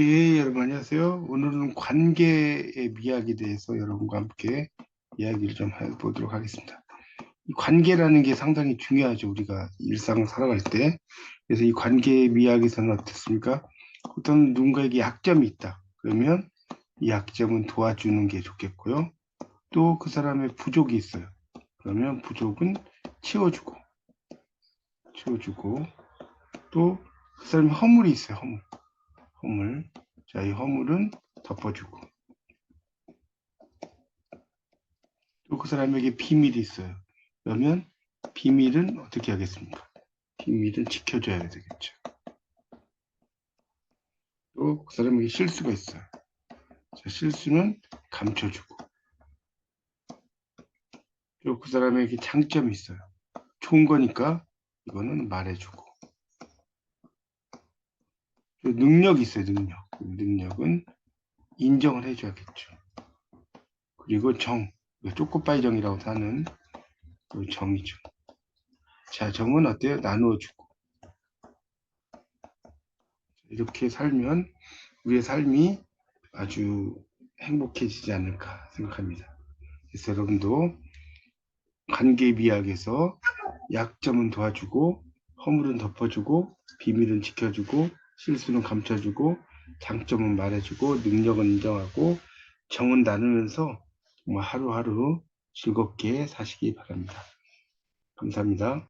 예, 여러분 안녕하세요. 오늘은 관계의 미학에 대해서 여러분과 함께 이야기를 좀 해보도록 하겠습니다. 이 관계라는 게 상당히 중요하죠. 우리가 일상 살아갈 때. 그래서 이 관계의 미학에서는 어떻습니까? 어떤 누군가에게 약점이 있다. 그러면 이 약점은 도와주는 게 좋겠고요. 또 그 사람의 부족이 있어요. 그러면 부족은 채워주고, 채워주고, 또 그 사람의 허물이 있어요. 허물. 허물. 자, 이 허물은 덮어주고. 또 그 사람에게 비밀이 있어요. 그러면 비밀은 어떻게 하겠습니까? 비밀은 지켜줘야 되겠죠. 또 그 사람에게 실수가 있어요. 자, 실수는 감춰주고. 또 그 사람에게 장점이 있어요. 좋은 거니까 이거는 말해주고. 또 능력이 있어요, 능력. 그 능력은 인정을 해줘야겠죠. 그리고 정, 쪼꼬빠이 정이라고 하는 그 정이죠. 자, 정은 어때요? 나누어주고. 이렇게 살면 우리의 삶이 아주 행복해지지 않을까 생각합니다. 그래서 여러분도 관계 미학에서 약점은 도와주고 허물은 덮어주고 비밀은 지켜주고 실수는 감춰주고 장점은 말해주고 능력은 인정하고 정은 나누면서 정말 하루하루 즐겁게 사시기 바랍니다. 감사합니다.